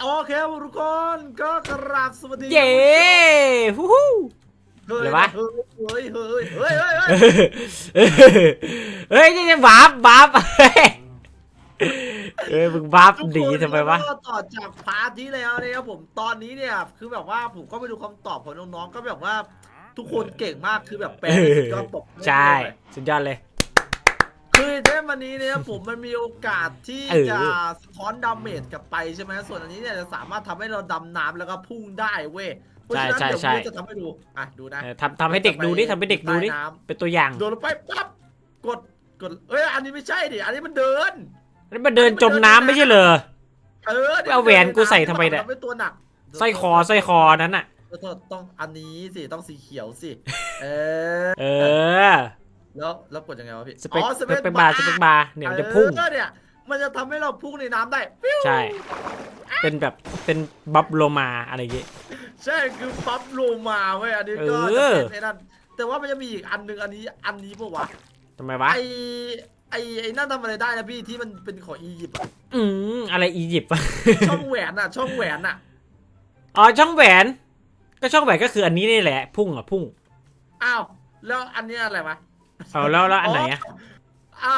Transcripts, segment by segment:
โอเคครับทุกคนก็กราบสวัสดีเย้ฮู้ฮู้ เฮ้ยอะไรวะ เฮ้ยเฮ้ยเฮ้ยเฮ้ยเฮ้ยเฮ้ยนี่จะบาปบาปเฮ้ยเอ้ยมึงบาปทุกคนดีทำไมวะ ก็ต่อจากพาร์ทที่แล้วนะครับผมตอนนี้เนี่ยคือแบบว่าผมก็ไปดูคำตอบของน้องๆก็แบบว่าทุกคนเก่งมากคือแบบแปลสุดยอดตบมือใช่เลยสุดยอดเลย คือเทปวันนี้เนี่ยผมมันมีโอกาสที่เออ จะสะท้อนดาเมจกลับไปใช่ไหมส่วนอันนี้เนี่ยจะสามารถทำให้เราดำน้ำแล้วก็พุ่งได้เว้ยเพราะฉะนั้นใช่เดี๋ยวใช่ผมจะทำให้ดูอะดูนะเออทำทำให้เด็กดูดิทำให้เด็กดูดิใต้น้เป็นตัวอย่างำโดนลงไปปั๊บกดกดเอ้ยอันนี้ไม่ใช่ดิอันนี้มันเดินแล้วมาเดินจมน้ำไม่ใช่เหรอ เออเอาแหวนกูใส่ทำไมเนี่ย ทำให้ตัวหนักสร้อยคอสร้อยคอนั้นน่ะเออโทษต้องอันนี้สิต้องสีเขียวสิ เออ เออ แล้วแล้วกดยังไงวะพี่สเปคอ๋อสเปคเป็นบาร์สเปคบาร์เนี่ยมันจะพุ่งเออเนี่ยมันจะทำให้เราพุ่งในน้ำได้ปิ้วใช่ เป็นแบบเป็นบัฟโลมาอะไรอย่างงี้ใช่คือปั๊บโลมาเว้ยอันนี้ก็เอจะอเป็นไอ้นั่นแต่ว่ามันจะมีอีกอันหนึงอันนี้อันนี้ปะวะทำไมวะไอไอไอนั่นทำอะไรได้นะพี่ที่มันเป็นของอียิปต์อะอืมอะไรอียิปต์วะช่องแหวนอะช่องแหวนอะอ๋อช่องแหวน ก็ช่องแหวนก็คืออันนี้นี่แหละ พุ่งอะพุ่งอ้าวแล้วอันเนี้ยอะไรวะ เอาแล้วแล้วอันไหนอะ อ่า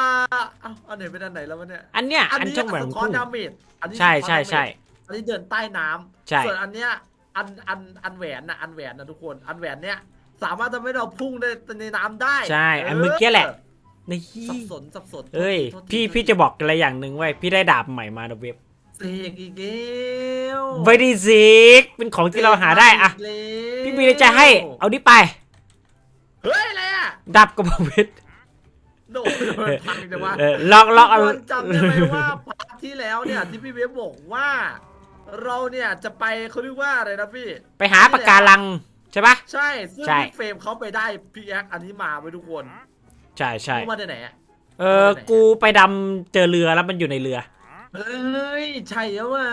อ้าวอันไหนเป็นอันไหนแล้ววะเนี่ยอันเนี้ย อันอันนี้ช่องแหวนสะมันท้อนพุ่งดาเมจอันนี้ใช่สะท้อนใช่ใช่ดาเมจอันนี้เดินใต้น้ำใช่ ส่วนอันเนี้ยอันอันอันแหวนนะอันแหวนนะทุกคนอันแหวนเนี้ยสามารถทำให้เราพุ่งได้ในน้ำได้ใช่อันเมื่อกี้แหละ นี่ สับสนสับสนเอ้ย โทษทีพี่โทษทีพี่จะบอกอะไรอย่างหนึ่งไว้ยพี่ได้ดาบใหม่มานะเว็บเสกอีกแล้วไม่ได้ซิกเป็นของที่เราหาได้อะเสกอีกแล้วพี่มีอะไรจะให้ เอานี่ไป ดาบกระบอกเพชรโดนพังจังวะเออลองลองเอาทุกคนจำได้ไหมว่าพาร์ทที่แล้วเนี่ยที่พี่เวฟบอกว่า เราเนี่ยจะไปเขาเรียกว่าอะไรนะพี่ ไปหาปากการังใช่ปะใช่ซึ่งใช่พี่เฟรมเขาไปได้พี่แอ็กอันนี้มาไว้ทุกคน ใช่ใช่เขามาได้ไหนอะเออกูไปดำเจอเรือแล้วมันอยู่ในเรือ เฮ้ยใช่แล้วว่า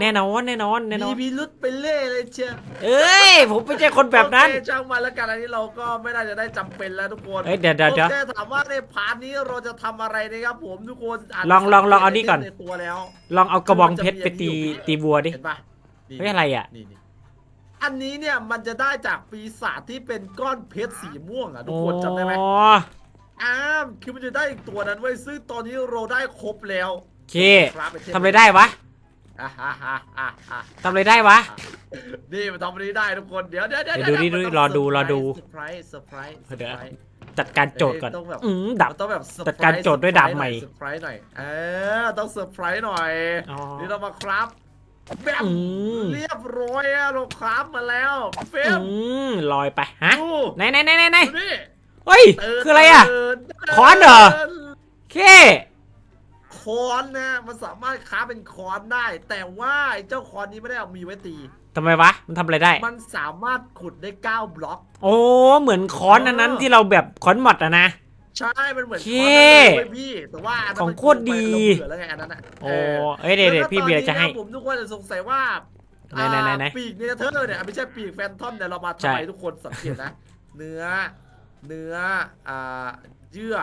แน่นอนแน่นอนแน่นอมีนพิรุษไปเล่เลยเชียวเอ้ยผมไม่ใช่คนแบบนั้นโอเคช่างมันแล้วกันอันนี้เราก็ไม่น่าจะได้จำเป็นแล้วทุกคนเอ้ยเดี๋ยวเดี๋ยวเดี๋ยวโอเคถามว่าในพาร์ทนี้เราจะทำอะไรนะครับผมทุกคนาจจะลองลองลองเอานี่ก่อนในตัวแล้วลองเอากระบองเพชรไปตีตีบัวดิเห็นปะนี่เฮ้ยอะไรอะนี่นี่อันนี้เนี่ยมันจะได้จากปีศาจที่เป็นก้อนเพชรสีม่วงอะทุกคนจำได้ไหมอ๋ออ้ามคือมันจะได้อีกตัวนั้นไว้ยซึ่งตอนนี้เราได้ครบแล้วโอ เคครับปเทพทำอะไรได้วะอะอะอะอะอะทำอะไรได้วะ นี่มันทำอันนี้ได้ทุกคน เดี๋ยวเดี๋ยวเดี๋ยวเดี๋ยวดูดิดูดิรอดูรอดูเซอร์ไพรส์เซอร์ไพรส์เซอร์เดี๋ยวไพรส์จัดการโจทย์ก่อนเอ้ยต้องแบบ อืมดับ มันต้องแบบเซอร์ไพจัดการโจทย์ด้วยดาบใหม่เซอร์ไพรส์หน่อย เออ ต้องเซอร์ไพรส์หน่อย อ๋อนี่เรามาครับแบบอืม เรียบร้อยอะเราครับมาแล้วเฟอืมมลอยไปฮะดูไหนไหนไหนไหนไหนดูนี่เฮ้ยเตืนคืออะไรอะเตืนค้อนเหรอเค ค้อนนะมันสามารถค้าเป็นค้อนได้ แต่ว่าไอ้เจ้าค้อนนี้ไม่ได้เอามีไว้ตี ทำไมวะ มันทำอะไรได้ มันสามารถขุดได้9บล็อก โอ้ เหมือนค้อนอันนั้นที่เราแบบค้อนหมดอะนะ ใช่มันเหมือนเคค้อนนั่นเลยเว้ยพี่แต่ว่านนั้นของมันโคตรดีเบื่อแล้วไงอันนั้นอะโอ้ เอ้ยเดี๋ยวเดี๋ยวแล้วก็พี่เบียร์จะให้ตอนนี้นผมทุกคนจะสงสัยว่าไหนไหนไหนไหนอ่าปีกเนเธอร์เนี่ยไม่ใช่ปีกแฟนทอมเนี่ยเรามาใช่ ทำไมทุกคนสังเกตนะ เนื้อ เนื้ออ่า เยื่อ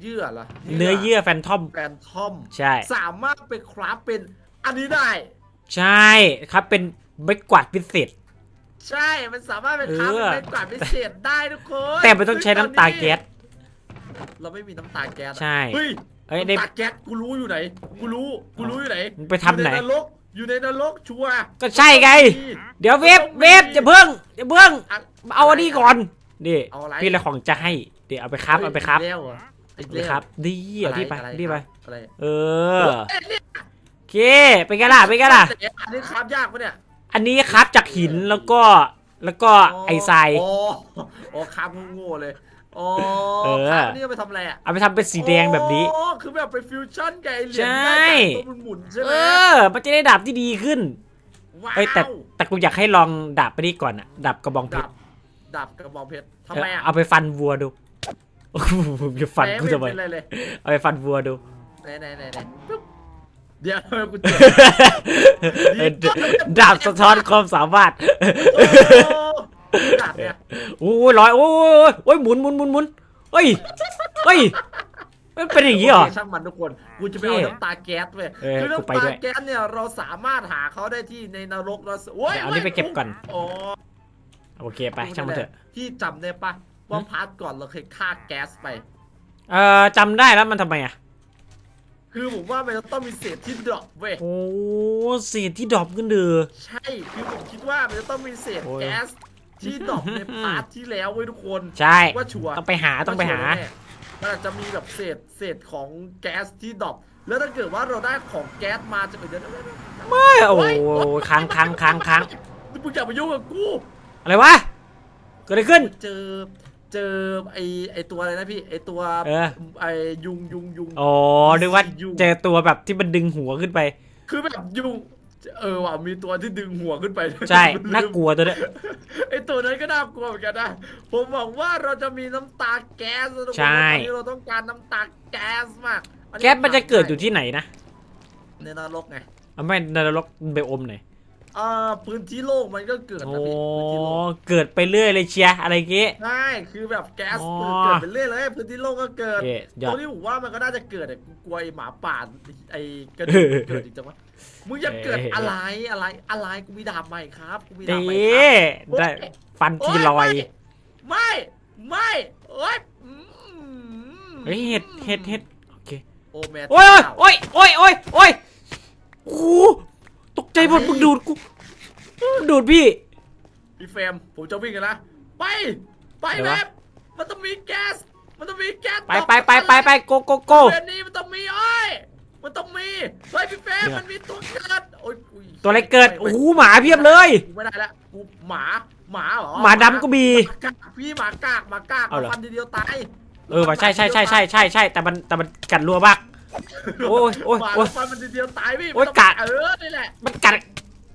เยื่อเหรอเนื้อเยื่อแฟนทอมแฟนทอมใช่ สามารถไปคราฟเป็นอันนี้ได้ ใช่ครับเป็นไม้กวาดพิเศษใช่ มันสามารถไปคราฟเอเป็นอไม้กวาดพิเศษได้ทุกคนแต่มันต้องใช้น้ำตาแก๊สเราไม่มีน้ำตาแก๊สอะใช่เฮ้ยเอ้ยได้น้ำตาแก๊สกูรู้อยู่ไหนกูรู้กูรู้อยู่ไหนมึงไปทำไหนอยู่ในนรกอยู่ในนรกชัวร์ก็ใช่ไง เดี๋ยวเวฟเวฟจะเพิ่งจะเพิ่งอะเอาอันนี้ก่อนนี่เอาอะไรพี่ละของจะให้ เดี๋ยวเอาไปครับเอาไปครับอีกแล้วเหรออีกเอาไปแล้วครับดีเอาที่ไปอะไรดีไปอะไรเออเอ้ยเนี่ยโอเคไปกันล่ะไปกันล่ะอันนี้คราฟยากปะเนี่ยอันนี้ครับจากหินแล้วก็แล้วก็ไอทรายโอ้โอ้คราฟโง่ๆเลยโอ้เออคราฟนี่เอาไปทำอะไรอะเอาไปทำเป็นสีแดงแบบนี้โอ้คือแบบไปฟิวชั่นกับไอเหรียญใช่ได้จากตัวมันหมุนใช่ไหเอมอมันจะได้ดาบที่ดีขึ้นว้าวเอ้ยแต่แต่กูอยากให้ลองดาบไปนี่ก่อนอะดาบกระบองเพดัชบรดับกระบองเพชรทำเออไมอะเอาไปฟันวัวดู โอ้โหจะฟันกูทำไมเป็นไรเลยเอาไปฟันวัวดู ไหนไหนไหนไหนปึ๊บเดี๋ยวทำไมกูเจ็บเออดาบสะท้อนความสามารถ โอ้ดาบเนี่ยโอ้ยร้อยโอ้ยโอ้ยหมุนหมุนหมุนหมุนเฮ้ยเฮ้ยมันเป็นอย่างนี้เหรอโเคช่างมันทุกคนกูจะไปเอาเท่น้ำตาแก๊สเว้ยเออคือกูไปน้ำด้ตาวย แก๊สเนี่ยเราสามารถหาเขาได้ที่ในนรกเราโอ้ยเดี๋ยวเอานี่ไปเก็บก่อน โอ้โอเคไปช่างมันเถอะ ที่จำได้ปะ ว่าพาร์ทก่อนเราเคยฆ่าแก๊สไป เอ่อจำได้แล้วมันทำไมอะ คือผมว่ามันจะต้องมีเศษที่ดรอปเว้ย โอ้เศษที่ดรอปขึ้นเดือ ใช่ คือผมคิดว่ามันจะต้องมีเศษโอ้ย แก๊สที่ดรอปในพาร์ทที่แล้วเว้ยทุกคน ใช่ ว่าชัวร์ต้องไปหาต้องไปหา ว่ชัวร์แน่มันอาจจะมีแบบเศษเศษของแก๊สที่ดรอปแล้วถ้าเกิดว่าเราได้ของแก๊สมาจะเป็นเดี๋ยวไม่โอ้โหค้างค้างค้างค้างมึงอย่ามายุ่งกับกู อะไรวะ เกิดอะไรขึ้น เจอ เจอไอไอตัวอะไรนะพี่ไอตัวเออ ไอยุงยุงยุง อ๋อนึกว่าเจอตัวแบบที่มันดึงหัวขึ้นไป คือแบบยุงเออว่ะมีตัวที่ดึงหัวขึ้นไปใช่ น่ากลัวตัวเนี้ย ไอตัวนั้นก็น่ากลัวเหมือนกันนะผมหวังว่าเราจะมีน้ำตาแก๊สนะทุกคนใช่ ตอนนี้เราต้องการน้ำตาแก๊สมากอัแก๊สมันจะเกิดอยู่ที่ไหนนะในนรกไง เอาไม่นรกเบลอมหน่อย อ่าพื้นที่โล่งมันก็เกิดโอ้นะพี่พื้นที่โล่งเกิดไปเรื่อยเลยเชียร์อะไรเงี้ย ใช่คือแบบแก๊สอ๋อ เกิดไปเรื่อยเลยพื้นที่โล่งก็เกิดเย้ยตอรดงนี้ผมว่ามันก็น่าจะเกิดแต่กูกลัวไอหมาป่าไอกระเอดูกอเกิดอีกจังวะมึงอยากเกิดเออออะไรอะไรอะไรกูมีดาบใหม่ครับกูมีดีดาบใหม่ครับ ได้ฟันทีลอยโไม่ ไม่ โอ้ยอืมเฮ้ยเห็ดเห็ดเห็ดโอเค โอ้แม่โอ้ยเจ้าโอ้ยโอ้ยโอ้ยโอ้ยโอ้โหตกใจ หมดอะไรมึงดูดกูมึงดูดพี่ พี่เฟรมผมจะวิ่งกันนะไป ไปเดี๋ยวแบวะบมันต้องมีแก๊ส มันต้องมีแก๊สไปไปไปไปไปโกโกโกเดือนนี้มันต้องมีโอ้ยมันต้องมีเฮ้ยพี่เฟรมเดี๋ยวมันมีตัวเกิดโอ้ยอุ๊ยตัวอะไรเกิดม่โอ้โหหมาเพียบเลย กูไม่ได้ละกูหมาหมาเหรอหมาดำก็มีหากากพี่หมากากหมากากเอาเหรอ ฟันทีเดียวตายเออว่ะใช่ใช่ใช่ใช่ใช่ใช่แต่มันแต่มันกัดรัวมาก โอ้ยโอ้ยหมาโอ้ย ฟันมันทีเดียวตายพี่โอ้ยมันต้องกะเออนี่แหละมันกัด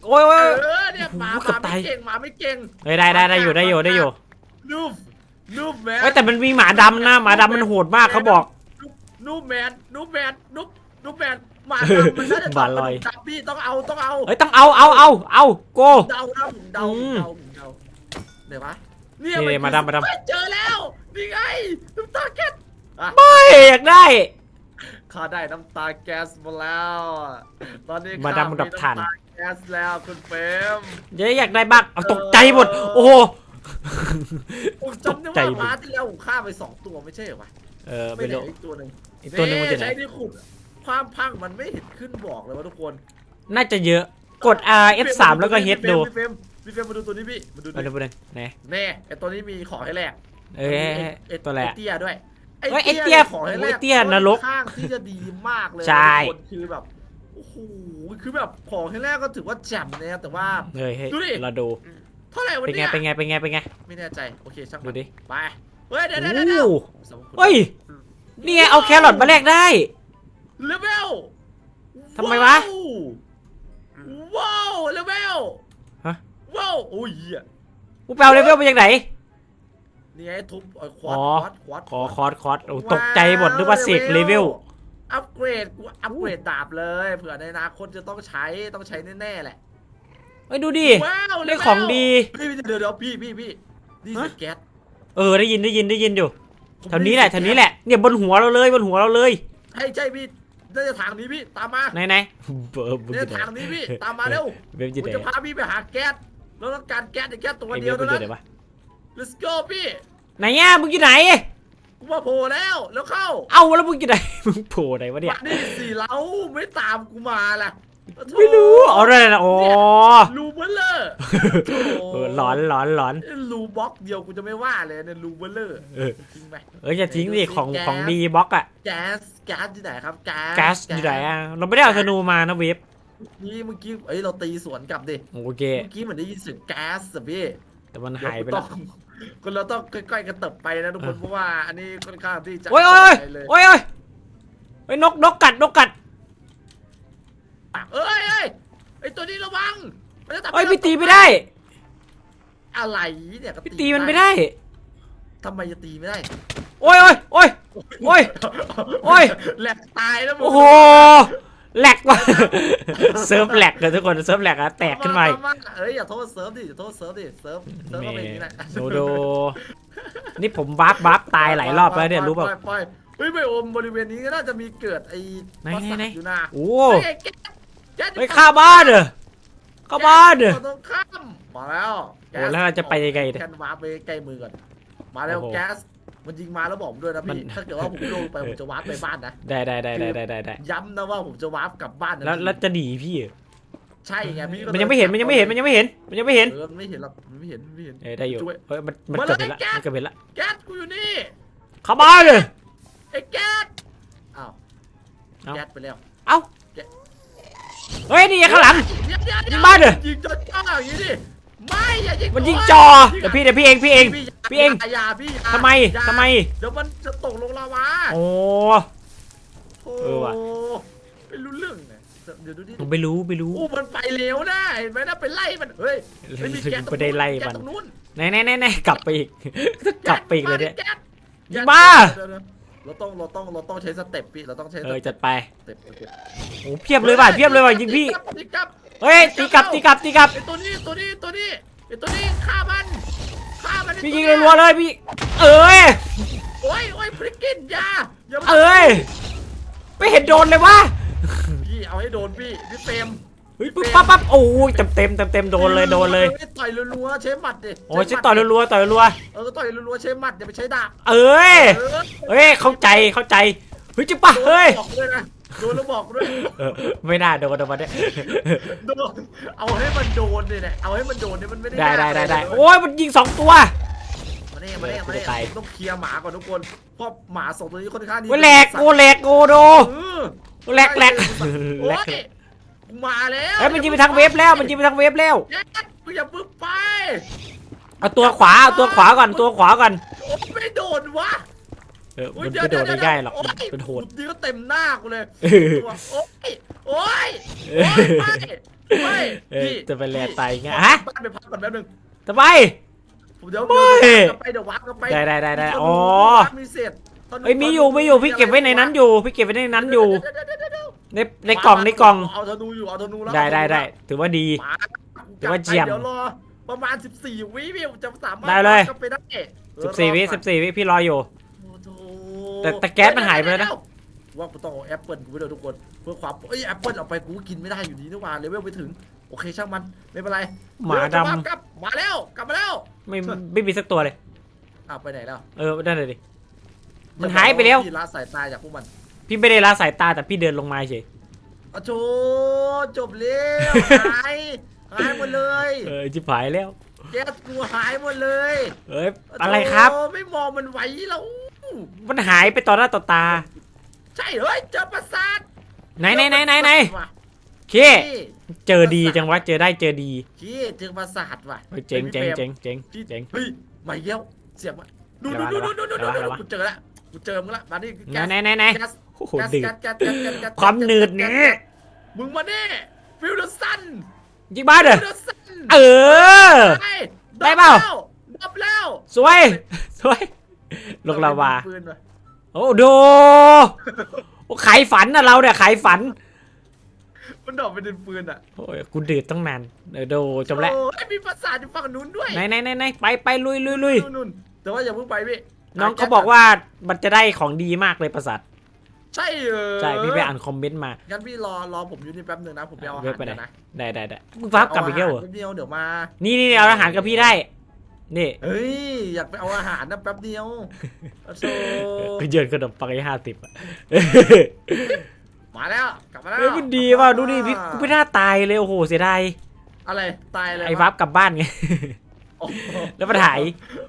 โอ้ยโอ้เอย อเนี่ยหมาโอ้โหหเกือมาบตาไม่ยเก่งหมาไม่เก่งเฮ้ยได้ได้ได้อยู่ได้อยู่ได้อยู่นูบนูบแมนเฮ้ยแต่มันมีหมาดำนะหมาดำมันโหดมากเขาบอก นูบแมนนูบแมนนูบนูบแมนหมาดำมันน่าจะหมาลอยจับพี่ต้องเอาต้องเอาเฮ้ยต้องเอาเอาเอาเอาโก เดาเดาผมเดาอืผมมเดาผมเดาเดี๋ยววะเนี่ยนี่คือมาดำมาดำ เฮ้ยเจอแล้วนี่ไงน้ำตาแก๊สอะไม่อยากได้ ข้าได้น้ำตาแก๊สมาแล้ว ตอนนี้มาข้ดำดับถ่านมีำตแก๊สแล้วคุณเฟรมเดี๋ยวอยากได้บ้างเอาตกใจหมด โอ้โห ผมจำได้ตกใจ ว่าหมดมาที่แล้วผมฆ่าไปสองตัวไม่ใช่เหรอวะเออไม่ไม่ได้รู้อีกตัวหนึ่งอีกตัวหนึงมันจะไหน ใช้ที่ขุดความพังมันไม่เห็นขึ้นบอกเลยว่าทุกคนน่าจะเยอะ กด R F3 แล้วก็ H ดูพี่เฟรมพี่เฟรมมาดูตัวนี้พี่มาดูมาดูดิมาดูไหนแน่ไอตัวนี้มีของให้แลกเอ้ยไอ้ตัวแหละไอ้เตี้ยด้วย เฮ้ยไอ้เตี้ยขอให้แลไอ้กเตี้ยนรกข้างที่จะดีมากเลยใช่ทุกคนคือแบบโอ้โหคือแบบของให้แรกก็ถือว่าแจ่มนะครับแต่ว่า เฮ้ยเฮ้ยดูดิ เราดูเท่าไหร่วันเป็นไงนี้เป็นไงเป็นไงเป็นไง ไม่แน่ใจโอเคช่างดูมันดิ ไปเฮ้ยเดี๋ยวโอ้เดี๋ยวเดี๋ยวโหสมมุติเฮ้ยนี่ไงเอาแครอทมาแลกได้ เลเวลทำไมวะว้าวเลเวลฮะ ว้าวโอ้ยเหี้ยกูไปเอาเลเวลมาจากไหน นี่ไงทุบเอ่อควออ๋ดอควอดควอดขอคอร์สคอร์สโอ้ตกใจหมดนึกว่าเสกเลเวล อัปเกรดกูอัปเกรดดาบเลยเผื่อในอนาคตจะต้องใช้ต้องใช้แน่ๆแหละเฮ้ยดูดิ ว้าวได้ของดี พี่พี่เดี๋ยวเดี๋ยวพี่พี่พี่นี่ฮะสแก๊สเออได้ยินได้ยินได้ยินอยู่ผมแถวนี้แหละแถวนี้แหละเนี่ยบนหัวเราเลยบนหัวเราเลยใช่ใช่พี่น่าจะทางนี้พี่ตามมาไหนไหนเบอร์มึงอเนี่ยยู่ไหนทางนี้พี่ตามมาเร็วเว็บผอยู่มไหนจะพาพี่ไปหาแก๊สเราต้องการแก๊สอีกแค่ตัวไอ้เดีเว็ยวบมึเท่างอยู่นั้นไหนวะ let's go พี่ไหนอะมึงอยู่ไหน กูมาโผล่แล้วแล้วเข้าเอ้าแล้วมึงอยู่ไหไหนมึงโผล่ไหนวะเนี่ย มานี่สิเราไม่ตามกูมาล่ะโถ่ไม่รู้เอาอะไรนะอ๋อรูเบลเลอร์ เออหลอนหลอนหลอน รูบล็อกเดียวกูจะไม่ว่าเลยเนี่ยรูเบลเลอร์เออ จริงไหม เอออย่าทิ้งดิของแก๊ส ของดีบล็อกอะแก๊สแก๊สที่ไหนครับแก๊สแก๊สอยู่ไหนอะเราไม่ได้เอาธนูมานะเว็บนี่เมื่อกี้เอ้ยเราตีสวนกลับดิโอเค เมื่อกี้เหมือนได้ยินเสียงแก๊สสิพี่ แต่มันเดี๋วหายไปกูต้แล้อวงคนเราต้องค่อยๆกระเติบไปนะทุกคนเพราะว่าอันนี้ค่อนข้างที่จะโอ้ยโอ้ยไปเลยโอ้ยโอ้ยโอ้ยนกนกกัดนกกัดเอ้ยเอ้ยไอตัวนี้ระวังมันจะทำให้เอ้ยเราพี่ตีไม่ได้อะไรเนี่ยก็พี่ตีมันไม่ได้ทำไมจะตีไม่ได้โอ้ยโอ้ยโอ้ย โอ้ยโอ้ย แหลกตายแล้วมึงโอ้โห แหลกว่ะเซิร์ฟแหลกเลยทุกคนเซิร์ฟแหลกอะแตกขึ้นมาอีกเอ้ยอย่าโทษเซิร์ฟดิอย่าโทษเซิร์ฟดิเซิร์ฟเซิร์ฟก็เป็นอย่างนี้แหละโดโดนี่ผมบัฟบัฟตายหลายรอบแล้วเนี่ยรู้เปล่าปล่อยเฮ้ยไบโอมบริเวณนี้ก็น่าจะมีเกิดไอ้ไหนปราสาทไหนอยู่นะโอ้เฮ้ยแกแกจะเฮ้ยเข้าบ้านเหรอเข้าบ้านเหรอแกต้องข้ามมาแล้วโอ้แล้วเราจะไปยังไงเนี่ยแกนวาร์ปไปใกล้มือก่อนมาแล้วโอ้โหแก๊ส มันยิงมาแล้วบอกผมด้วยนะมันพี่ถ้าเกิดว่าผมลงไปผมจะวาร์ปไปบ้านนะได้ได้ได้ได้ได้ได้ได้ย้ำนะว่าผมจะวาร์ปกลับบ้านนะแล้วแล้วจะหนีพี่เหรอใช่ไงพี่ก็มันยังไม่เห็นมันยังไม่เห็นมันยังไม่เห็นมันยังไม่เห็นเออมันไม่เห็นหรอกมันไม่เห็นมันไม่เห็น เออได้อยู่ช่วยเฮ้ยมันมันมาเกิดเลเห็ยนละแก๊ส มันเกิดเห็นละแก๊สกูอยู่นี่ เข้าบ้านเลย ไอ้แก๊สอ้าวเอ้า แก๊สไปแล้วเอ้าเฮ้ยนี่ไงข้างหลัง เดี๋ยวเดี๋ยวยิงบ้านเหรอ ยิงจนจ้าอย่างนี้ดิ ไม่อย่ายิงมันยิงโดจอเดี๋ยวพี่เดี๋ยวพี่เองพี่เองพี่เองอย่าพี่อย่าทำไมอย่าทำไม เดี๋ยวมันจะตกลงลาวาโอ้ โอ้เออว่ะ ไม่รู้เรื่องเนี่ยเดี๋ยวดูดิผมไม่รู้ไม่รู้โอ้มันไปเร็วนะเห็นไหมนะไปไล่มันเฮ้ยไม่มีแก๊สตรงไม่ได้ไล่มัน แก๊สตรงนู้นไหนไหนไหนไหนกลับไปอีก กลับไปอีกเลยเนี่ยแก๊สยิงบ้าเดี๋ยวๆเราต้องเราต้องเราต้องใช้สเต็ปพี่เราต้องใช้สเออเต็ปจัดไปสเต็ปโอเคโอ้เพียบเลยว่ะเพียบเลยว่ะยิงพี่ตีกลับ เฮ้ยตีกลับตีกลับตีกลับไอตัวนี้ตัวนี้ตัวนี้ไอตัวนี้ฆ่ามันฆ่ามันไอ้พี่ตัยิงนี้รัวๆเลยพี่ เอ้ยโอ้ยโอ้ยพริกกินอยาอย่ามาเอ้ยไม่เห็นโดนเลยวะพี่เอาให้โดนพี่พี่เฟรมเฮ้ยปุ๊บปั๊บปั๊บโอ้ยเต็มเต็มเต็มเต็มโดนเลยโดนเลยต่อยรัวๆใช้หมัดดิโอ้ยใช้ต่อยรัวๆต่อยรัวเออต่อยรัวๆใช้หมัดอย่าไปใช้ดาบๆเอ้ยเออเฮ้ยเข้าใจเข้าใจเฮ้ยจิปะโดนเฮ้ยบอกด้วยนะ โดนแล้วบอกด้วยเออไม่น่าโดนเอามาเนี่ยโดนเอาให้มันโดนเลยแหละเอาให้มันโดนเนี่ยมันไม่ได้ได้ได้ได้ได้ยากเลยโอ้ยมันยิงสองตัว มาเนี่ยมาเนี่ยมาเนี่ยตายต้องเคลียร์หมาก่อนทุกคนเพราะหมาสองตัวนี้ค่อนข้างนี่โอ้ยแหลกโอ้แหลกโอ้โดเออแหลกแหลกโอ้แหลยกมาแล้วเฮ้ยมันยิงไปทางเวฟแล้วมันยิงไปทางเวฟแล้วแจ๊ดมึงอย่าพึ่งไปเอาตัวขวาเอาตัวขวาก่อนตัวขวาก่อน โอ้ยไม่โดนวะ เออมันไม่โดนได้ง่ายหรอกมันเป็นโหดดีก็เต็มหน้ากูเลยเออโอ้ยโอ้ยเอโอ้อยไม่ไม่เออพี่จะไปแลตายไงพี่ฮะบ้านไปพักก่อนแป๊บนึงทำไมผมเดี๋ยวไม่เดี๋ยวกลับไปเดี๋ยววักกลับไปได้ได้ได้ได้มีธนูอ๋อมีเศษธนูเอ้ยมีอยู่มีอยู่พี่เก็บไว้ในนั้นอยู่ พี่เก็บไว้ในนั้นอยู่เดี๋วเดี๋วเดี๋ยวเดี๋ยวในในกล่องในกล่องเอาธนูอยู่เอาธนูแล้วได้ได้ได้ถือว่าดีมาถือว่าเจียมเดี๋ยวรอประมาณ 14 วิพี่ผมจะสามารถได้เลยกลับไปได้เออ14 วิรอก่อน14 วิพี่รออยู่โอ้โห แต่แต่แก๊สมันหายไปแล้วนะ ว่ากูต้องเอาแอปเปิลกูไปด้วยทุกคน เพื่อความเอ้ยแอปเปิลเอาไปกูก็กินไม่ได้อยู่ดีนี่หว่าเลเวลไปถึง โอเคช่างมันไม่เป็นไรหมาดเยวกลับมาแล้วกลับมาแล้วไม่ไม่มีสักตัวเลย อ้าวไปไหนแล้วเออได้เลยดิ มันหายไปแล้ว พี่ละสายตาจากพวกมันพี่ไม่ได้ละสายตาแต่พี่เดินลงมาเฉย อ้าวโถจบแล้วหายหายหมดเลยเออจิบหายแล้ว แก๊สกูหายหมดเลยเอ้ยอะไรครับโถไม่มองมันไหวแล้ว มันหายไปต่อหน้าต่อตา ใช่เฮ้ยเจอประสาทไหนไหนไหนไหนไหนว่ะเค พี่เจอดีจังวะ เจอได้เจอดีพี่เจอประสาทว่ะเฮ้ยเจ๋งเจ๋งเจ๋งเจ๋งพี่เจ๋ง เฮ้ยมาอีกแล้วเสียงมาดูอะไรดูวะดูดูดูอะไรดูวะกูเจอละกูเจอมึงละมาดิไหนไหนไหนไหนแก๊สโอ้โหแก๊สดืดแก๊สแก๊สแก๊สแก๊สแก๊สความหนืดนี้มึงมาดิฟิลเดอร์ซันยิงบ้านเด้อฟิลเดอร์ซันเออ ได้เปล่า ดับแล้ว สวย สวย ลงลาวา ปืนว่ะโอ้โดโอ้ขายฝันนะเราเนี่ยขายฝัน มันดอกเป็นปืนอะโอ้ยกูดืดต้องนานเออโดจบแล้วโอ้ยมีประสาทอยู่ฝั่งนู้นด้วยไหนไหนไหนไหนไปไปลุยลุยลุยนู่นนู่นแต่ว่าอย่าเพิ่งไปพี่น้องเขาบอกว่ามันจะได้ของดีมากเลยประสาทใช่เออใช่พี่ไปอ่านคอมเมนต์มางั้นพี่รอรอผมอยู่นี่แป๊บหนึงนะผมไปเอาอาเว็หาบรไปไหนเดี๋ยวนะได้ได้ได้มึงพับกลับอีกแล้วเหรอาาแป๊บเดียวเดี๋ยวมานี่นี่นี่เอาอาหารกับพี่ได้ นี่เฮ้ย อยากไปเอาอาหารนะแป๊บเดียวโอ้โหคือเยินขนมปังให้ห้าสิบอะมาแล้ว กลับมาแล้วเฮ้ยมันดีว่ะดูดิพี่กูไม่น่าตายเลยโอ้โหเสียดายอะไร ตายเลยไอ้วับกลับบ้านไง โอ้โหแล้วมันหาย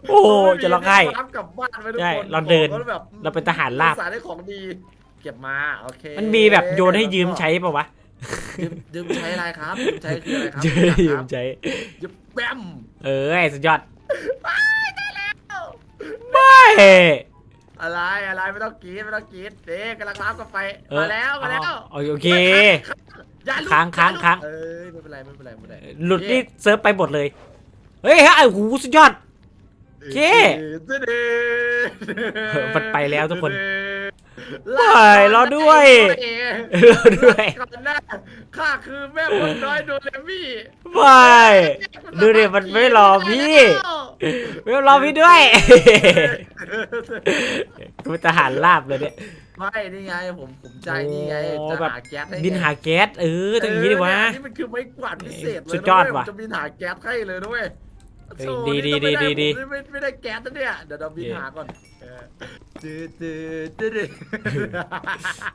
โอ้โหจะร้องไห้วับกลับบ้านไปทุกใช่คนเราเดินบอกว่แบบเราเป็นทหารลาบ สารได้ของดี เก็บมา โอเคมันมีแบบโยนให้ยืมใช้ป่าวะยืมยืมใช้อะไรครับยืมใช้คืออะไรครับยืมยืมใช้ยืมแบม เออไอ้สุดยอดเอ้ย ได้แล้วไม่อะไรอะไรไม่ต้องกรีดไม่ต้องกรีดเด็กกำลังรับกันไปเออมาแล้วมาแล้วอ๋อโอเคอย่าลุกค้างค้างอย่ลุกค้างเอ้ยไม่เป็นไรไม่เป็นไรไม่เป็นไรหลุดนี่เซิร์ฟไปหมดเลย เฮ้ยฮะไอ้หูสุดยอดโอเคเด้เด้เออมันไปแล้วทุกคน ลาเฮ้ยรอด้วยรอด้วยก่อนหน้าข้าคือแม่คนน้อยโดเรมี่ไม่ดูดิมันไม่รอพี่เวลรอพี่ด้วยกูเป็นทหารลาบเลยเนี่ยไม่นี่ไงผมผมใจนี่ไงโอ้จะแบบหาแก๊สให้บินหาแก๊สเออต้องอย่างนี้ดิวะเออเนี่ยนี่มันคือไม้กวาดพิเศษเลยสุดยอดนะเว่ะผมจะบินหาแก๊สให้เลยด้วย เฮ้ยดีดีดีดีดีไม่ไม่ได้แก๊สนะเนี่ย เดี๋ยวเราบินเย้หาก่อนเออตืดตืดตืดตืด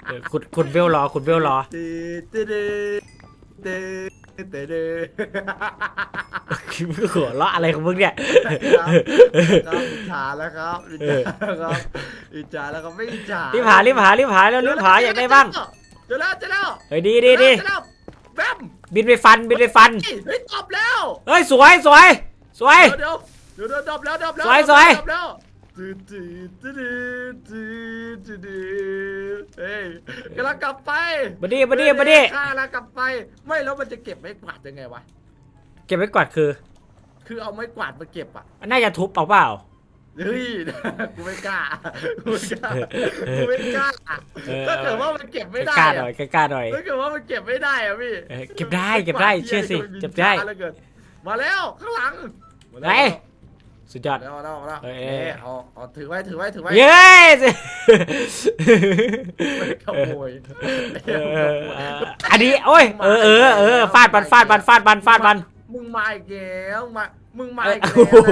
เออคุณคุณเวลรอคุณเวลรอตืดตืดตืดตืดตืดหัวเราะอะไรของมึงเนี่ย ครับครับอิจฉาแล้วครับอิจฉาแล้วครับอิจฉาแล้วครับไม่อิจฉารีบหารีบหารีบหาแล้วรีบหาอยากได้บ้างเจอแล้วเจอแล้วเฮ้ยดีดีดีเจอแล้วแบมบินไปฟันบินไปฟัน เฮ้ยตอบแล้ว เฮ้ยสวยสวย สวย เดี๋ยวเดี๋ยวเดี๋ยวดอบแล้วดอบแล้วสวยสวยดอบแล้วตืดตืดตืดตืดตืดตืดเฮ้ยกำลังกลับไปมาดิมาดิมาดิข้ากำลังกลับไป ไม่แล้วมันจะเก็บไม้กวาดยังไงวะ เก็บไว้ก่อนคือคือเอาไม้กวาดมาเก็บอะน่าจะทุบเอาเปล่า เฮ้ย กูไม่กล้า กูไม่กล้า กูไม่กล้า เออ ถ้าเกิดว่ามันเก็บไม่ได้กล้าหอะน่อยกล้าหน่อย ถ้าเกิดว่ามันเก็บไม่ได้อะพี่เออเก็บได้เก็บได้เชื่อสิเก็บได้แล้วเกินมาแล้วข้างหลัง มาไหนแล้วสุดยอด มาแล้วมาแล้วมาแล้วเอ้ย เอ๊ะเอาเอาถือไว้ถือไว้ถือไว้เย้ไม่ขโมยเออเออเอออันนี้โอ้ยเออเออเออฟาดบันฟาดบันฟาดบันฟาดบัน มึงมาอีกแล้วมามึงมาเอ้ยอีกแล้วโอ้โห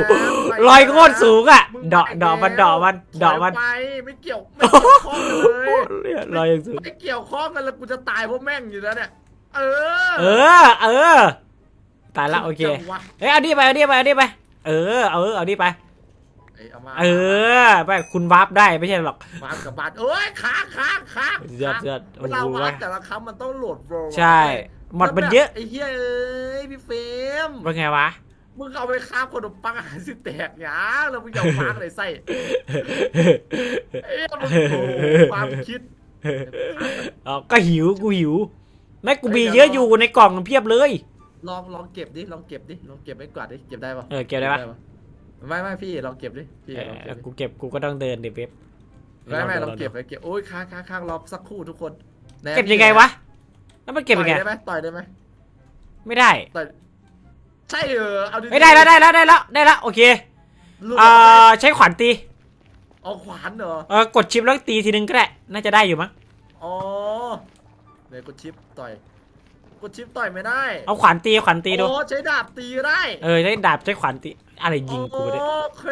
นะลอยโคตรสูงอะมึงเดาะเดาะมันเดาะมันเดาะมันถอยไปไม่เกี่ยวไม่เกี่ยวข้องกันเลยเนี่ยลอยอย่างสูง ไม่เกี่ยวข้องกันแล้วกูจะตายเพราะแม่งอยู่แล้วเนี่ย เออ เออ เออ ตายละโอเคจังวะเฮ้ยเอาดิไปเอาดิไปเอาดิไป เออเออเอาดิไป เอ้ยเอามาเออไปคุณวาร์ปได้ไม่ใช่หรอกมากับบาดเอ้ยค้างค้างค้างยอดยอดเวลาโอ้โหวาดแต่ละคำมันต้องโหลดโปรใช่หมดมันเยอะไอ้เหี้ยเอ้ยพี่เฟรมว่าไงวะ มึงเอาไปค้าบขนมปังอาหารสิแตกหยาแล้วมึงจะเอาฟางอะไรใส่เอ้ยมึงโอ้โหความคิดอ๋อก็หิวกูหิวไม่กูมีเยอะอยู่ในกล่องเพียบเลย ลองลองเก็บดิลองเก็บดิลองเก็บไว้กวาดดิเก็บได้ปะเออเก็บได้ปะไม่ไม่พี่ลองเก็บดิพี่เอลองเก็อบดิกูเก็บกูก็ต้องเดินดิเว็บไม่ไม่ลองเก็บไปเก็บโอ้ยค้างค้างค้างรอสักครู่ทุกคนแหนเก็บยังไงวะแล้วมันเก็บยังไงต่อได้ไหมต่อยได้ไหมไม่ได้ต่อยใช่เออเอาดิไม่ได้แล้วได้แล้วได้แล้วได้แล้วโอเคลูกเอ่อใช้ขวานตีเอาขวานเหรอเออกดชิปแล้วตีทีนึงก็ได้น่าจะได้อยู่มั้งอ๋อเดี๋ยวกดชิปต่อย กดชิปต่อยไม่ได้เอาขวานตีขวานตีดูโอ้ใช้ดาบตีได้เออใช้ดาบใช้ขวานตีอะไรยิงกูไปเนี่ยโอเค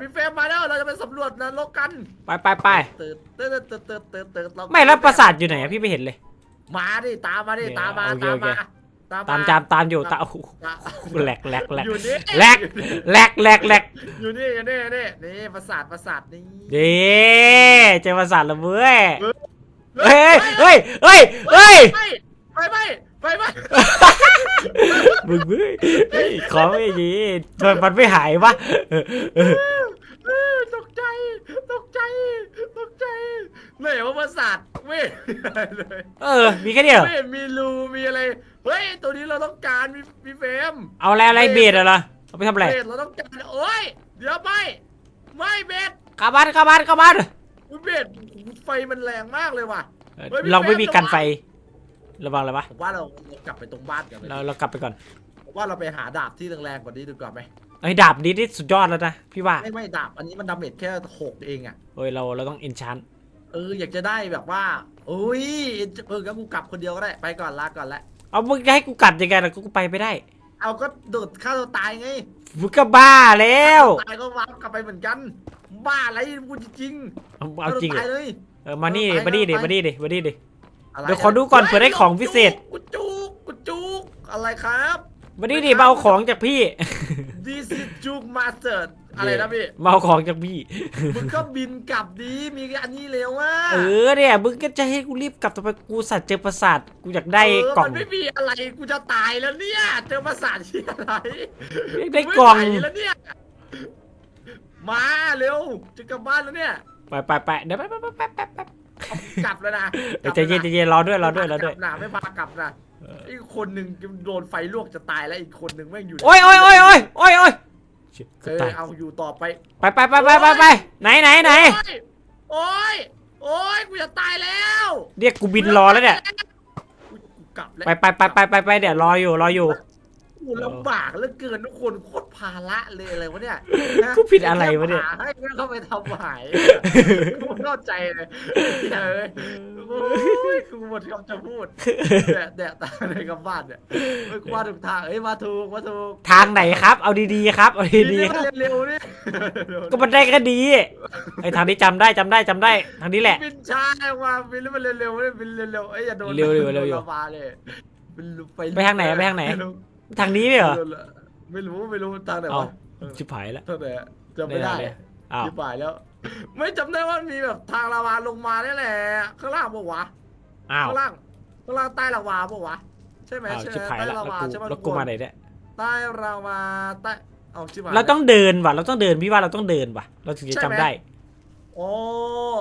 พี่เฟรมมาแล้วเราจะไปสำรวจนรกกันไปไปไปเติร์ดเติร์ดเติร์ดเติร์ดเติร์ดเติร์ดเติร์ดไม่แล้วปราสาทอยู่ไหนอะพี่ไม่เห็นเลย มาดิตามมาดิเนี่ยตามมาโอเคตามโอเคมาตามตามจามตามอยู่ตามโอ้โหตามแหลกแหลกแหลกอยู่นี่แหลกแหลกแหลกแหลกอยู่นี่อยู่นี่อยู่นี่นี่ปราสาทปราสาทนี่เย้เจอปราสาทแล้วเว้ยเฮ้ยเฮ้ยเฮ้ยเฮ้ย ไปไปไปไปมึงเว้ยเฮ้ยขอไม่ดีมันมันไม่หายวะเออเออเออตกใจ ตกใจ ตกใจไหนว่าปราสาทเว้ยอะไรเลยเออ มีแค่เดียวไม่เห็นมีรูมีอะไร เฮ้ย ตัวนี้เราต้องการมีมีเฟรมเอาอะไรอะไรเบียดเหรอเอาไปทำอะไรเบสเราต้องการโอ้ย เดี๋ยวไม่ ไม่เบสกลับบ้านกลับบ้านกลับบ้านอุ๊ยเบสไฟมันแรงมากเลยว่ะ เออเฮ้ยพี่เราไม่แฟนมีระวังกันไฟ ระวังอะไรวะผมว่าเราเรากลับไปตรงบ้านกันเลยเราเรากลับไปก่อนผมว่าเราไปหาดาบที่แรงๆกว่านี้ดีกว่าไหมไอ้ยดาบนี้นี่สุดยอดแล้วนะพี่ว่าไม่ไม่ดาบอันนี้มันดาเมจแค่หกเองอะเฮ้ยเราเราต้องอินชันเอออยากจะได้แบบว่าอุ้ยเอองั้นกูกลับคนเดียวก็ได้ไปก่อนลาก่อนละเอามึงจะให้กูกัดยังไงล่ะกูไปไม่ได้เอาก็โดดฆ่าตัวตายไงมึงก็บ้าแล้วตายก็วาร์ปกลับไปเหมือนกัน บ้าอะไรพูดจริงเอาๆเอาจริงเหรตายอเลย เออมานี่เอาไปมานี่ดิเอาไป มานี่ดิมานี่ดิอะไรเดี๋ยวขอดูก่อนเผื่อได้ของพิเศษกูจุกกูจุกอะไรครับมานี่ดิมาเอาของจากพี่ This is จุกมาสเตอร์อะไรนะพี่มาเอาของจากพี่ มึงก็บินกลับดีมีอันนี้เร็วอะเออเนี่ยมึงก็จะให้กูรีบกลับต่อไปกูสัตว์เจอประสาทกูอยากได้เกล่องมันไม่มีอะไรกูจะตายแล้วเนี่ย เจอภาษาทที่อะไรอยากได้กล่องไม่ไหวแล้วเนี่ยมาเร็วจะกลับบ้านแล้วเนี่ยไปไปไปเดี๋ยวไปไปไปไปไปไป เอากลับแล้วนะเออใจเย็นใจเย็นรอด้วยรอด้วยรอด้วยกลับนะไม่พากลับนะอีกคนหนึ่งโดนไฟลวกจะตายแล้วอีกคนหนึ่งแม่งอยู่โอ้ยโอ้ยโอ้ยโอ้ยโอ้ยโอ้ยเชี่ยเอเกือบอตายเอาอยู่ต่อไปไปไปไปไปไปไปไหนไหนไหนโอ้ยโอ้ยกูจะตายแล้วเรียกกูบินรอแล้วเนี่ย กูกลับแล้วไปไปไปไปไปไปเดี๋ยวรออยู่รออยู่ กูลำบากเหลือเกินทุกคนโคตรภาระเลยอะไรวะเนี่ยนะกูผิดอะไรวะเนี่ยหาให้แม่เข้าไปทำหายกูเข้าใจเลยเฮ้ยโอ้ยกูหมดคำจะพูดแดะแดะตาในกับบ้านเนี่ยไม่กูมาถูกทางเอ้ยมาถูกมาถูกทางไหนครับ เอาดีๆครับ เอาดีนี่ๆคมัรับนเร็วๆนี่ก็มันได้ก็ดีไอ้ทางนี้จำได้จำได้จำได้ ทางนี้แหละ บินช้าว่าบินแล้วมันเร็วๆเนี่ยบินเร็วๆเอ้ยอย่าโดนเร็วๆเร็วๆโดนลาวาเลยบินไปไปทางไหนไปทางไหน ทางนี้ไม่เหรอไม่รู้ไม่รู้ทางไหนเอาวะชิบหายแล้วทางไหนอะจำไม่ได้ไม่ได้เลยอ้าวชิบหายแล้ว ไม่จำได้ว่ามีแบบทางลาวาลงมาเนี่ยแหละข้างล่างปะวะอ้าวข้างล่างข้างล่างใต้ลาวาปะวะใช่ไหมอ้าวใช่ไหชิบมหายใต้แล้วลาแล้ววากูใช่ไหมแล้วทุกูกคนมาไหนเนี่ยใต้ลาวาใต้เอาชิบหาย เราต้องเดินว่ะ เราต้องเดินพี่ว่าเราต้องเดินว่ะ เราถึงจะจำได้ โอ้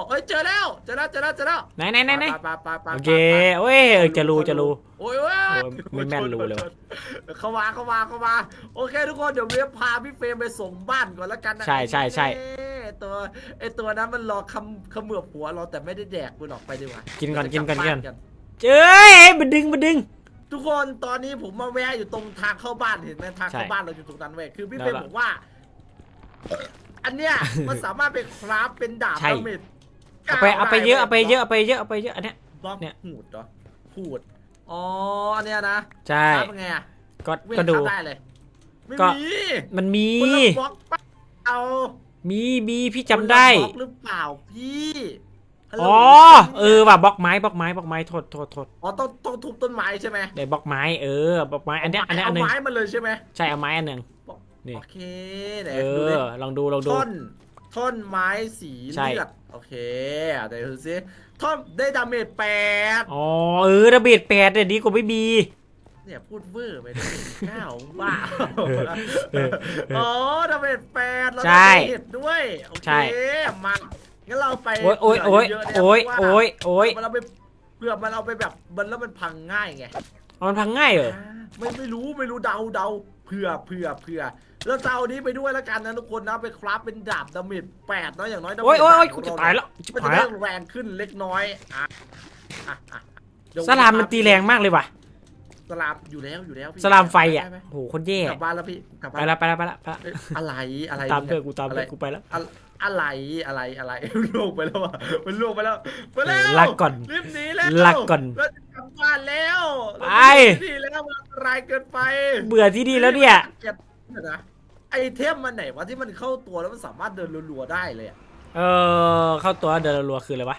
เอ้ยเจอแล้วเจอแล้วเจอแล้วเจอแล้วไหนไหนไหนไหนไปไปไปไปโอเคโอ้ยเออจะรู้จะรู้ โอ้ยโอ้ยโอ้ยไม่แม่นรู้เลยว่ะเข้ามาเข้ามาเข้ามาโอเคทุกคนเดี๋ยวเรียพาพี่เฟรมไปส่งบ้านก่อนแล้วกันนะใช่ใช่ใช่เอ้ยตัวไอตัวนั้นมันรอคำขมือบหัวเราแต่ไม่ได้แดกมันออกไปดีกว่า กินก่อนจะกินก่อนลับกินบ้าก่อนเจ้ยมันดึงมันดึง ทุกคนตอนนี้ผมมาแวะอยู่ตรงทางเข้าบ้านเห็นไหมทางเข้าใช่บ้านเราอยู่ตรงนั้นเว้ยคือพี่แล้เฟรวมล่ะบอกว่า อันเนี้ยมันสามารถไปคราฟเป็นดาบใช่ ดาเมจเอาไปเอาไปเยอะเอาไปเยอะเอาไปเยอะเอาไปเยอะอันเนี้ย บล็อกเนี่ย หูดเหรอหูดอ๋ออันเนี้ยนะใช่คราฟยังไงอะก็วิ่งก็ดู คราฟได้เลยไม่ก็ มีมันมีคนละบล็อกปะเอามีมีพี่จำได้คนละบล็อกหรือเปล่าพี่ฮัลโหลอ๋อเออว่ะบล็อกไม้บล็อกไม้บล็อกไม้โทษโทษโทษอ๋อต้องต้องทุบต้นไม้ใช่ไหมได้บล็อกไม้เออบล็อกไม้อันเนี้ยอันเนี้ยอัเอานหนึงไม้มาเลยใช่ไหม ใช่เอาไม้อันหนึ่ง นี่โอเคไหนเอดูดิอลองดูลองดู ท่อนท่อนไม้สีใช่ เลือดโอเคอะเดี๋ยวดูซิท่อนได้ดาเมจแปดอ๋อเออระเบิดแปดเนี่ยดีกว่าไม่มี เนี่ยพูดเวอร์ไปดาเมจเก้าบ้าเออเอออ๋อดาเมจแปดเราใช่ได้เห็ดด้วยโอใช่ เคมางั้นเราไปโอ้ยโอ้ยโอ้ยเผื่เะๆเนี่โอ้ยเพราะว่า โอ้ยโอ้ยมันเราไปเพื่อมันเอาไปแบบมันแล้วมันพังง่ายไงเอามันพังง่ายเหรอ ไม่ไม่รู้ไม่รู้เดาเดาเผื่อเผื่อเผื่อ แล้วจะเอานี้ไปด้วยแล้วกันนะทุกคนนะไปคราฟเป็นดาบดาเมจแปดเนาะอย่างน้อยดาเมจโอ้ยโอ้ยโอ้ยขกูองจะเรตายแล้วจะมันจะตายได้แล้วแรงขึ้นเล็กน้อยอะอะอะเดี๋ยวสลามมันตีแรงมากเลยว่ะ สลามอยู่แล้วอยู่แล้วพี่สลามไฟอะด้หมโหคนแย่กลับบ้านแล้วพี่กลับไปบ้านแล้วไปแล้วไปแล้วไปแล้วเอ้ยอะไรอะไรตามเพื่อนนี่ยกูตามอะเพื่ไรอนกูไปแล้วอะอะไรอะไรอะไรล่วงไปแล้วอะมันล่วงไปแล้วไปแล้วเออลากก่อนรีบหนีแล้วลากก่อนเราจะกลับบ้านแล้วไปเราจะหนีแล้วมันอันตรายเกินไปเบื่อที่นี่แล้วเนี่ย เก็บเดี๋ยวนะ ไอเทมมันไหนวะที่มันเข้าตัวแล้วมันสามารถเดินรัวๆได้เลยอะเออเข้าตัวเดินรัวๆคืออะไรวะ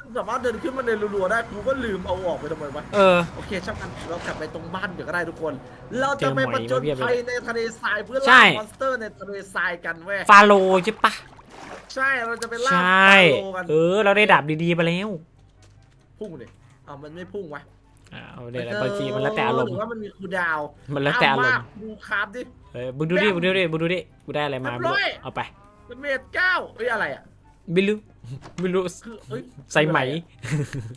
มันสามารถเดินขึ้นมาเดินรัวๆได้กูก็ลืมเอาออกไปทำไมวะ เออ โอเคช่างมันเรากลับไปตรงบ้านเดี๋ยวก็ได้ทุกคน เราจะไปเจอหมปอยระจนมาเพียบเลยภัยในทะเลทรายเพื่อใช่ ล่ามอนสเตอร์ในทะเลทรายกันเว้ยฟาโลใช่ปะใช่เราจะไปล่าใช่ฟาโลกันเออ เราได้ดาบดีๆไปแล้วพุ่งเลยเอามันไม่พุ่งวะอ่าเอาเนี่ยแหละบางทีมันแล้วแต่อารมหณ์รือว่ามันมีคูลดาวน์มันแล้วแต่อารมณ์ดูคราฟดิ เออมึงดูดิมึงดูดิมึงดูดิกูได้อะไรมาเรียบร้อยเอาไปเป็นเมตรเก้าเอ้ยอะไรอะไม่รู้ไม่รู้คือเอ้ยใส่ไหม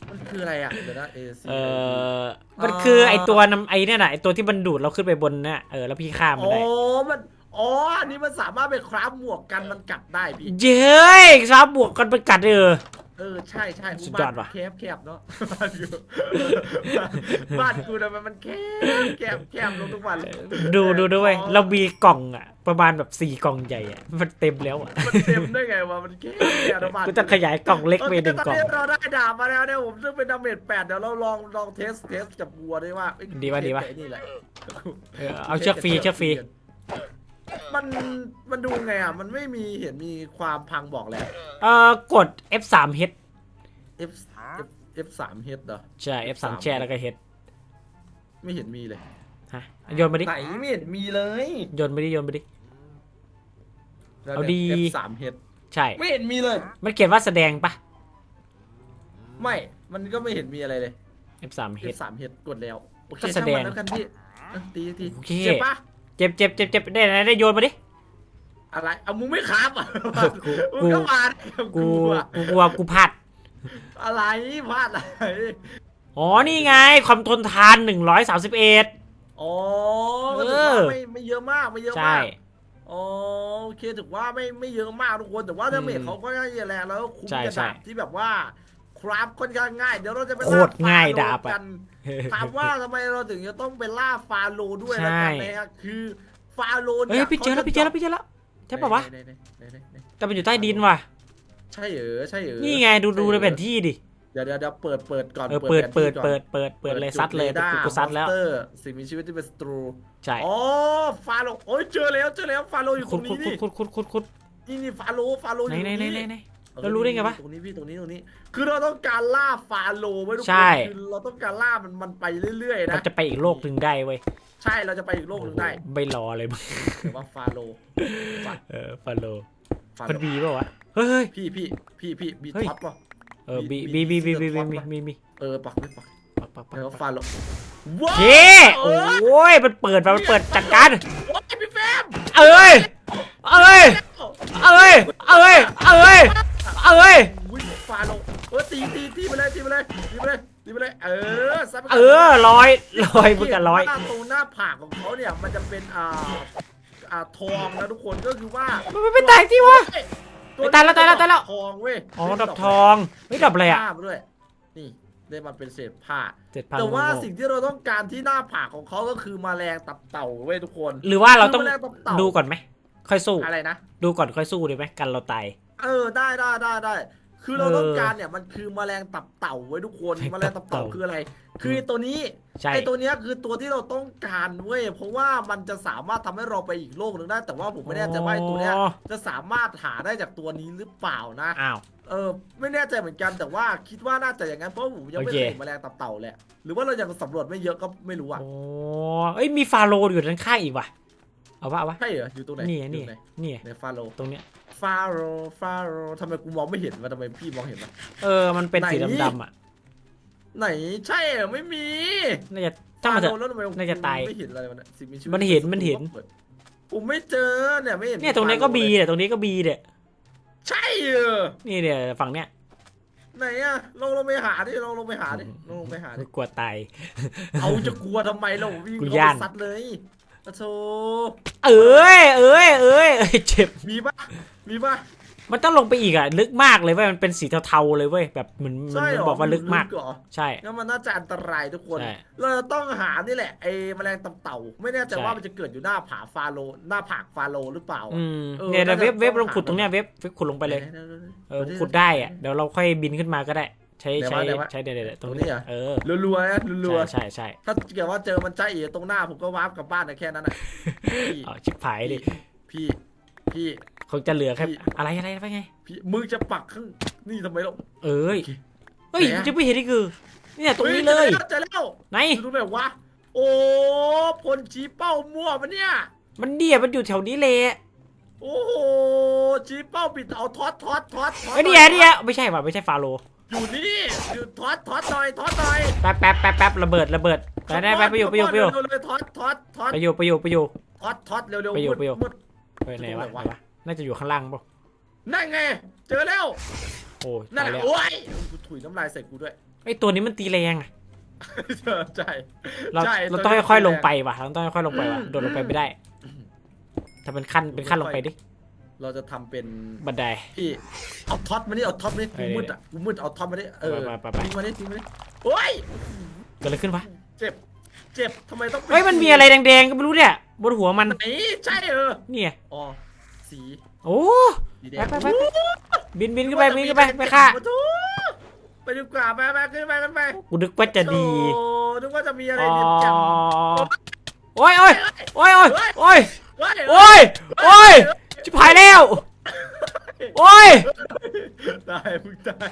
มันคืออะไรอะเดี๋ยวนะเอซีเออมันคือไอตัวนำไอเนี่ยน่ะไอตัวที่มันดูดเราขึ้นไปบนน่ะเออแล้วพี่ข้ามมันอ๋อได้มันอ๋ออันนี้มันสามารถไปคราฟหมวกกันมันกัดได้พี่เย้ยซับบวกกันไปกัดเออ เออใช่ใช่สุดยอดว่ะ แคบแคบเนาะบ้านกูบ้านกูทำไมมันแคบแคบแคบลงทุกวันเลยดูดูด้วยเรามีกล่องอะ ประมาณแบบสี่กล่องใหญ่อะมันเต็มแล้วอะมันเต็มได้ไงวะมันแคบแคบนะบ้านกูจะขยายกล่องเล็กไปหนึ่งโอกล่องเคตอนนี้เราได้ดาบมาแล้วเนี่ยผมซึ่งเป็นดาเมจแปดเดี๋ยวเราลองลองเทสเทสจับวัวด้วยว่าเอ้ยดีวะดีวะไอ้นี่แหละเออเอาเชือกฟรีเชือกฟรี มันมันดูไงอะ มันไม่มีเห็นมีความพังบอกแล้ว เออกด F3 H F F F สามเฮดเหรอ ใช่ F3 แช่แล้วก็ H ไม่เห็นมีเลย ฮะโยนมาดิไหนไม่เห็นมีเลยโยนมาดิโยนมาดิ เอาดี F สามเฮดใช่ ไม่เห็นมีเลย มันเขียนว่าแสดงปะ ไม่ มันก็ไม่เห็นมีอะไรเลย F3 F H สามเฮดกดแล้ว โอเคก็แสช่างดงมันแล้วกันพี่อะตีตีโอเค เจ็บปะ เจ็บเจ็บเจ็บเจ็บได้ไหนได้โยนมาดิ อะไร เอามึงไม่ครับอะกู มึงก็มาดิกับกูกูอะกูกลัวกูพลาด อะไรพลาดอะไรอ๋อ นี่ไง ความทนทาน 131 อ๋อเออถือว่าไม่ไม่เยอะมากไม่เยอะใช่ มากอ๋อโอเคถือว่าไม่ไม่เยอะมากทุกคนแต่ว่าดาเมจอืมเขาก็น่าจะแรงแล้วคุ้มใช่กับใช่ดาบที่แบบว่าคครับค่อนข้างง่ายเดี๋ยวเราจะไปโคล่าตรง่ายฟโลดาบอะ กัน ถามว่าทำไมเราถึงจะต้องไปล่าฟาโลด้วยใช่ นะกันนะฮะคือฟาโลเฮ้เนี่ยยพี่เจอแล้วพี่เจอแล้วพี่เจอแล้วใช่ปะวะไหนๆๆๆๆแต่มันอยู่ใต้ดินว่ะใช่เหรอใช่เหรอนี่ไงดูดูในแผนที่ดิเดี๋ยวเดี๋ยวเดี๋ยวเปิดเปิดก่อนเออเปิดแผนเปิดที่ก่อนเปิดเปิดเปิดเลยซัดเลยจุรกูซัดแล้วมอนสเตอร์สิ่งมีชีวิตที่เป็นศัตรูใช่อ๋อฟาโลโอ้ยเจอแล้วเจอแล้วฟาโลอยู่ตคุรดงคุนี้ดนี่คุดคุดคุดคุดนี่นี่ฟาโลฟาโลอไหนยู่ไหนตรงไหนนี้ไหนไหนออ เรารู้ได้ไงวะตรงนี้พี่ตรงนี้ตรงนี้ คือเราต้องการล่าฟาโลไว้ทุกคนใช่ คือเราต้องการล่ามันมันไปเรื่อยๆมันนะจะไปอีกโลกหนึ่งได้เว้ยใช่เราจะไปอีกโลกหนึงได้ไม่รอเลยมึงแต่ว่าฟาโลเออฟาโลฟาโลมันบีป่าวะเฮ้ย พี่พี่พี่พี่บีเฮ้ย ท็อปป่ะ เออบีมีบีบีมีบีบีมีมีท็อปปะมีมีเออปักไม่ปักปักปักปักแล้วปักฟาโลว้าวเย้โอ้ยมันเปิดมามันเปิดจัดการโอ้ยพี่แฟมเอ้ยเอ้ยเอ้ยเอ้ยเอ้ย เอ้ยอุ้ยฟาโลเออตีตีตีไปเลยตีไปเลยตีไปเลยตีไปเลย เออซัดไปก่นเออลอยลอยมึงกับลอย หน้าตรงหน้าผากของเขาเนี่ยมันจะเป็นอ่าอ่าทองนะทุกคนก็คือว่ามันไม่ตายที่วะ ไม่ตายแล้วตายแล้วตายแล้ว ทองเว้ยอ๋อดับทองเฮ้ยดับอะไรอะผ้ามาด้วยนี่ได้มาเป็นเศษผ้า เจ็ดพันแต่ว่าสิ่งที่เราต้องการที่หน้าผากของเขาก็คือแมลงตับเต่าเว้ยทุกคนหรือว่าเราต้องคือแมลงตับเต่าดูก่อนไหมค่อยสู้ อะไรนะ ดูก่อนค่อยสู้ดีไหมกันเราตาย เออได้ได้ได้ได้ คือเราเออต้องการเนี่ยมันคือแมลงตับเต่าไว้ยทุกคนแมแมลลงงตัตับบเต่าเต่าคืออะไร คือไอ้ตัวนี้ใช่ไอ้ตัวเนี้ยคือตัวที่เราต้องการเว้ยเพราะว่ามันจะสามารถทำให้เราไปอีกโลกหนึ่งได้ แต่ว่าผมไม่แน่ใจว่าไอ้ตัวเนี้ยอ๋อจะสามารถหาได้จากตัวนี้หรือเปล่านะอ้าวเออไม่แน่ใจเหมือนกันแต่ว่าคิดว่าน่าจะอย่างนั้นเพราะผมยังไม่โอเคเคยเห็นแมลงตับเต่าเลยหรือว่าเรายังสำรวจไม่เยอะก็ไม่รู้อะโอ้เอ้ยมีฟาโรห์อยู่ด้านข้างอีกว่ะเอาวะเอาวะใช่เหรออยู่ตรงไหนนี่อยู่นี่ตรงไหนนี่ในฟาโรตรงเนี้ย ฟาโรฟาโรทำไมกูมองไม่เห็นวะทำไมพี่มองเห็นวะ เออ มันเป็นสีไหน ดำๆอะ ไหนใช่เหรอไม่มีน่าจะถ้ามันเถฟอะโรแล้วทำไมน่าจะตายไม่เห็นอะไรมันอะสิ่งมีชีวิตมันเห็นมันเห็น ผมไม่เจอเนี่ยไม่เห็นเนี่ยตรงนี้ก็ฟาโบีเนี่ยตรงนี้ก็บีเนี่ยใช่เหรอนี่เนี่ยฝั่งเนี้ยไหนอะลองลงไปหาดิลองลงไปหาดิลองลงไปหาดิ กลัวตาย เอาจะกลัวทำไมเราวิ่งกูเข้าย่าไปนซัดเลย อะโธเอ้ยเอ้ยเอ้ยเอ้ยเจ็บ มีปะมีปะมันต้องลงไปอีกอะลึกมากเลยเว้ยมันเป็นสีเทาๆเลยเว้ยแบบเหมือนมันใช่เหรมันอบอกว่าลึกมาก เหรอใช่ งั้นมันน่าจะอันตรายทุกคน ใช่เราจะต้องหานี่แหละไอ้แมลงตับเต่า ไม่แน่ใจใช่ ว่ามันจะเกิดอยู่หน้าผาฟาโลหน้าผากฟาโลหรือเปล่าอืมเออเนี่ยน่าจะเว็บเว็บต้ลองงขุดหาตรงเนี้ยเว็บเว็บขุดลงไปเลยไหนๆๆเออดูดิขุดได้อะเดี๋ยวเราค่อยบินขึ้นมาก็ได้ ใช้ไหนใช้วะไหนวะ ใช้เดี๋ยวเดี๋ยวตรงตรงนี้นี้เหรอเออรัวๆนะรัวใช่ใช่ใช่ๆถ้าเกิดว่าเจอมันใจาเอ๋ตรงหน้าผมก็วาร์ปกลับบ้านนะแค่นั้นน่ะพี่เอาชิบหายดิพี่พี่ คงจะเหลือแค่พี่ อะไรอะไรไปไง พี่มึงจะปักข้างนี่ทำไมเราเอ้ยโอเคเฮ้ยไหนอะ จะไม่เห็นนี่คือเนี่ยตรงนี้ฮ้เลยเจอแล้วไหนเจอแล้วดูแบบว่าโอ้พลชี้เป้ามั่วปะเนี่ย มันเดียมันอยู่แถวนี้เลยโอ้โหชี้เป้าปิดเอาทอดทอดทอดทอดเฮ้ยนี่ไงนี่ไงไม่ใช่ว่ะไม่ใช่ฟาโรห์ อยู่นี่อยู่ทอดทอดหน่อยทอดหน่อยแป๊บแป๊บแป๊บแป๊บระเบิดระเบิดไปได้ไปไปอยู่ไปอยู่ไปอยู่เร็วๆเลยทอดทอดทอดไปอยู่ไปอยู่ไปอยู่ ทอดทอดเร็วเร็วไปอยู่ไปอยู่มืดไปไหนวะตรงไหนวะไหนวะน่าจะอยู่ข้างล่างป่ะนั่นไง เจอแล้วโอ้ยนั่นตายแหละแล้วโอ้ยกูถุยน้ำลายใส่กูด้วยไอตัวนี้มันตีแรงอะใช่เราใช่เราต้องค่อยๆลงไปว่ะเราต้องค่อยๆลงไปว่ะโดดลงไปไม่ได้ถ้าเป็นขั้นเป็นขั้นลงไปดิ เราจะทำเป็นบันไดพี่เอาท็อตมานี่เอาท็อตมานี่เอกูอมืดอะกูมืดเอาท็อตมานี่เออไปไปไป ทิ้งมานี่ทิ้งมานี่โอ้ยเกิดอะไรขึ้นวะเจ็บ เจ็บทำไมต้องป็เฮ้ยมันมีอะไรแดงๆก็ไม่รู้เนี่ยบนหัวมันไหนใช่เออเนี่ยอ๋อสีโอ้สีแดไปงไปไปไปบินบินขึ้นไปบินขึ้นไปไปฆ่าโอ้โหไปดีกว่าไปไปขึ้นไปขึ้นไปกูนึกว่าจะดีโอ้นึกว่าจะมีอะไรอ๋อเด็ดจังโอ้ยโอ้ยโอ้ยโอ้ยโอ้ยเฮ้ยโอ้ยโอ้ย ชิบหายแล้ว โอ้ย ตายมึงตาย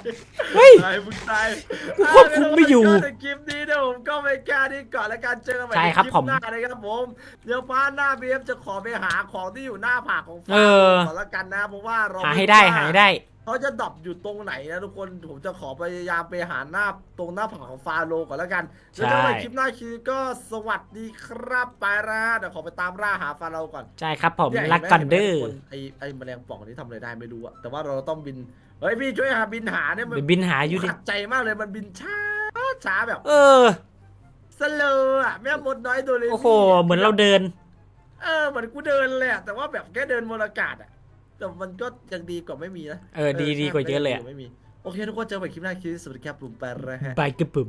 เฮ้ยตายมึงตายกูควบคุมไม่อยู่ก็ในคลิปนี้เดี๋ยวผมก็ไม่กล้านี้ก่อนแล้วกันเจอกันใหม่ใช่ในครับคลิปผมหน้านะครับผม เดี๋ยวพาร์ทหน้าบีเอฟจะขอไปหาของที่อยู่หน้าผากของเอฟ้าอก่อนแล้วกันนะเพราะว่าเราหาให้ได้หาให้ได้ เขาจะดับอยู่ตรงไหนนะทุกคนผมจะขอพยายามไปหาหน้าตรงหน้าผากของฟาโรห์ก่อนแล้วกันใช่ แล้วเจอกันใหม่คลิปหน้าคือก็สวัสดีครับไปละเดี๋ยวขอไปตามล่าหาฟาโรห์ก่อนใช่ครับผมเนี่ยรักกันเด้อห็ไหมทุกคนไอไอแมลงป่องนี้ทำอะไรได้ไม่รู้อะแต่ว่าเราต้องบินเฮ้ยพี่ช่วยหาบินหาเนี่ยมันเดี๋ยวบินหาอยู่ดิขัดใจมากเลยมันบินช้าช้าแบบเออ สโลว์อะแม่มดน้อยตัวเลยโอ้โห เหมือนเราเดิน เออเหมือนกูเดินเลยอะแต่ว่าแบบแค่เดินบนอากาศอะ แต่มันก็ยังดีกว่าไม่มีนะเออดีดีกว่าเยอะเลยอะ ไม่มี โอเค ทุกคนเจอกันใหม่คลิปหน้าคลิปนี้สวัสดีครับผมไปแล้วฮะไปกระปุ่ม